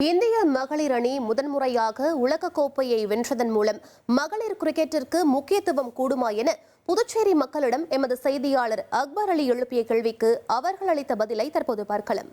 இந்திய மகளிர் அணி முதன்முறையாக உலகக்கோப்பையை வென்றதன் மூலம் மகளிர் கிரிக்கெட்டிற்கு முக்கியத்துவம் கூடுமா என புதுச்சேரி மக்களிடம் எமது செய்தியாளர் அக்பர் அலி எழுப்பிய கேள்விக்கு அவர்கள் அளித்த பதிலை தற்போது பார்க்கலாம்.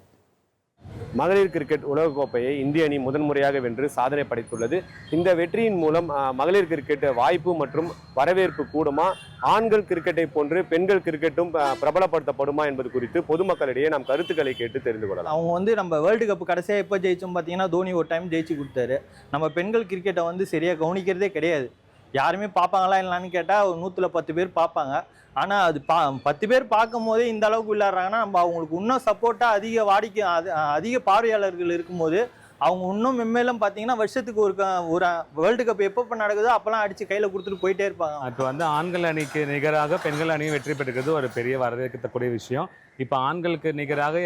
மகளிர் கிரிக்கெட் உலகக்கோப்பையை இந்திய அணி முதன்முறையாக வென்று சாதனை படைத்துள்ளது. இந்த வெற்றியின் மூலம் மகளிர் கிரிக்கெட் வாய்ப்பு மற்றும் வரவேற்பு கூடுமா? ஆண்கள் கிரிக்கெட்டை போன்று பெண்கள் கிரிக்கெட்டும் பிரபலப்படுத்தப்படுமா என்பது குறித்து பொதுமக்களிடையே நாம் கருத்துக்களை கேட்டு தெரிந்து கொள்ளலாம். அவங்க வந்து நம்ம வேர்ல்டு கப் கடைசியாக எப்போ ஜெயிச்சோம் பார்த்தீங்கன்னா தோனி ஒரு டைம் ஜெயிச்சு கொடுத்தாரு. நம்ம பெண்கள் கிரிக்கெட்டை வந்து சரியாக கவனிக்கிறதே கிடையாது. யாருமே பார்ப்பாங்களா இல்லைன்னு கேட்டால் ஒரு நூற்றில் பத்து பேர் பார்ப்பாங்க. ஆனால் அது பா பத்து பேர் பார்க்கும் போதே இந்த அளவுக்கு விளையாடுறாங்கன்னா நம்ம அவங்களுக்கு இன்னும் சப்போர்ட்டாக அதிக வாடிக்கை அது அதிக பார்வையாளர்கள் இருக்கும்போது அவங்க இன்னும் மென்மேலும் பார்த்தீங்கன்னா வருஷத்துக்கு ஒரு க- ஒரு வேர்ல்டு கப் எப்போ நடக்குதோ அப்போலாம் அடித்து கையில் கொடுத்துட்டு போயிட்டே இருப்பாங்க. இப்போ வந்து ஆண்கள் அணிக்கு நிகராக பெண்கள் அணியும் வெற்றி பெற்றுக்கிறது ஒரு பெரிய வரவேற்கத்தக்கூடிய விஷயம். இப்போ ஆண்களுக்கு நிகராக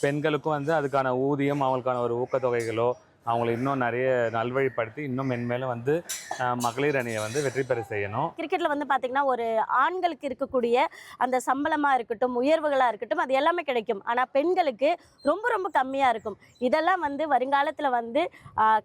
பெண்களுக்கும் வந்து அதுக்கான ஊதியம் அவங்களுக்கான ஒரு ஊக்கத்தொகைகளோ அவங்களை இன்னும் நிறைய நல்வழிப்படுத்தி இன்னும் மென்மேலும் வந்து மகளிர் அணியை வந்து வெற்றி பெற செய்யணும். கிரிக்கெட்டில் வந்து பார்த்திங்கன்னா ஒரு ஆண்களுக்கு இருக்கக்கூடிய அந்த சம்பளமாக இருக்கட்டும் உயர்வுகளாக இருக்கட்டும் அது எல்லாமே கிடைக்கும். ஆனால் பெண்களுக்கு ரொம்ப ரொம்ப கம்மியாக இருக்கும். இதெல்லாம் வந்து வருங்காலத்தில் வந்து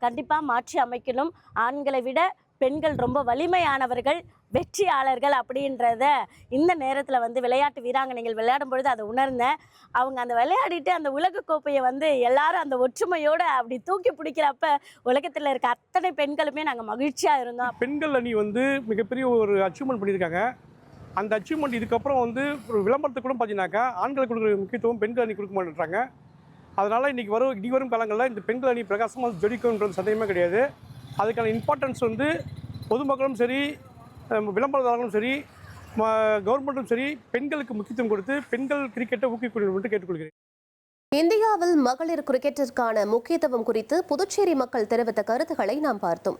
கண்டிப்பாக மாற்றி அமைக்கணும். ஆண்களை விட பெண்கள் ரொம்ப வலிமையானவர்கள் வெற்றியாளர்கள் அப்படின்றத இந்த நேரத்தில் வந்து விளையாட்டு வீராங்கனைகள் விளையாடும் பொழுது அதை உணர்ந்தேன். அவங்க அந்த விளையாடிட்டு அந்த உலகக் கோப்பையை வந்து எல்லாரும் அந்த ஒற்றுமையோடு அப்படி தூக்கி பிடிக்கிறப்ப உலகத்தில் இருக்க அத்தனை பெண்களுமே நாங்கள் மகிழ்ச்சியாக இருந்தோம். பெண்கள் அணி வந்து மிகப்பெரிய ஒரு அச்சீவ்மெண்ட் பண்ணியிருக்காங்க. அந்த அச்சீவ்மெண்ட் இதுக்கப்புறம் வந்து ஒரு விளம்பரத்துக்கு கூட பார்த்தீங்கன்னாக்கா ஆண்களுக்கு கொடுக்குற முக்கியத்துவம் பெண்கள் அணி கொடுக்க மாட்டேன்றாங்க அதனால் இன்றைக்கி வரும் இனி வரும் காலங்களில் இந்த பெண்கள் அணி பிரகாசமாக ஜொலிக்கும்ன்றது சந்தேகமே கிடையாது. அதுக்கான இம்பார்ட்டன்ஸ் வந்து பொதுமக்களும் சரி விளம்பரதாரர்களும் சரி கவர்மெண்ட்டும் சரி பெண்களுக்கு முக்கியத்துவம் கொடுத்து பெண்கள் கிரிக்கெட்டை ஊக்குவிக்கணும் என்று கேட்டுக்கொள்கிறேன். இந்தியாவில் மகளிர் கிரிக்கெட்டிற்கான முக்கியத்துவம் குறித்து புதுச்சேரி மக்கள் தெரிவித்த கருத்துக்களை நாம் பார்த்தோம்.